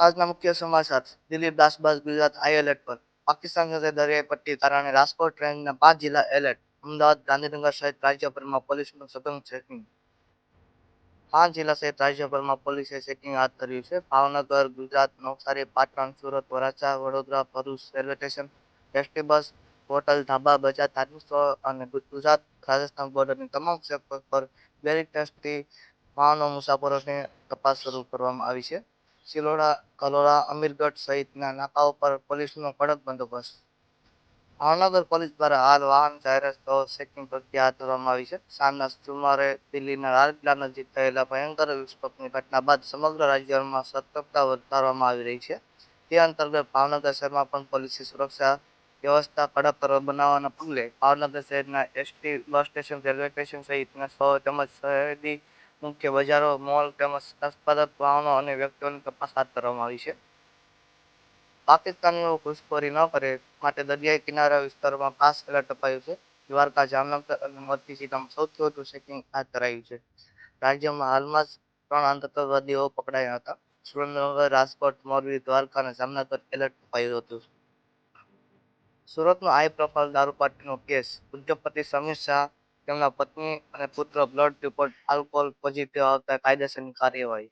આજના મુખ્ય સમાચાર. દિલીપ દાસબાસ ગુજરાત હાઈ એલર્ટ પર. પાકિસ્તાન સાથે દરિયાઈ પટ્ટી કારણે રાજકોટ રેન્જના પાંચ જિલ્લા એલર્ટ. અમદાવાદ, ગાંધીનગર સહિત રાજ્યભરમાં પોલીસનું સઘન ચેકિંગ. પાંચ જિલ્લા સહિત રાજ્યભરમાં પોલીસે ચેકિંગ હાથ ધર્યું છે. Bhavnagar, Gujarat, Navsari, Patan, Surat, Varachha, Vadodara, Bharuch railway station, ST bus, hotel, dhaba બજાર ધાર્મિક સ્થળ અને ગુજરાત રાજસ્થાન બોર્ડરની તમામ ચેકપોસ્ટ પર બેરિક ટેસ્ટથી વાહનો મુસાફરોની તપાસ શરૂ કરવામાં આવી છે. સિલોડા, કલોડા, અમીરગઢ સહિતના નાકાઓ પર પોલીસનો કડક બંદોબસ્ત. ભાવનગર પોલીસ દ્વારા હાલ વાહન, જાહેરાત સ્થળો, ચેકિંગ પ્રક્રિયા હાથ ધરવામાં આવી છે. સાંજના સુમારે દિલ્હીના લાલકિલ્લા નજીક થયેલા ભયંકર વિસ્ફોટની ઘટના બાદ સમગ્ર રાજ્યમાં સતર્કતા વધારવામાં આવી રહી છે. તે અંતર્ગત ભાવનગર શહેરમાં પણ પોલીસની સુરક્ષા વ્યવસ્થા કડક બનાવવાના પગલે ભાવનગર શહેરના ST bus station, railway station સહિતના સ્થળો તેમજ શહેરની મુખ્ય બજારો મોલ તેમજ શંકાસ્પદ વાહનો અને વ્યક્તિઓની તપાસ હાથ ધરવામાં આવી છે. પાકિસ્તાનીઓ ઘૂસખોરી ન કરે માટે દરિયાઈ કિનારા વિસ્તારોમાં ખાસ એલર્ટ અપાયું છે. દ્વારકા, જામનગર અને મોરબી જિલ્લામાં સૌથી વધુ ચેકિંગ હાથ ધરાયું છે. રાજ્યમાં હાલમાં જ ત્રણ આતંકવાદીઓ પકડાયા હતા. સુરેન્દ્રનગર, રાજકોટ, મોરબી, દ્વારકા અને જામનગર એલર્ટ અપાયું હતું. સુરતનો હાઈ પ્રોફાઇલ દારૂ પાર્ટીનો કેસ. ઉદ્યોગપતિ સમીર શાહ તેમના પત્ની અને પુત્ર બ્લડ રિપોર્ટ આલ્કોહોલ પોઝિટિવ આવતા કાયદેસરની કાર્યવાહી.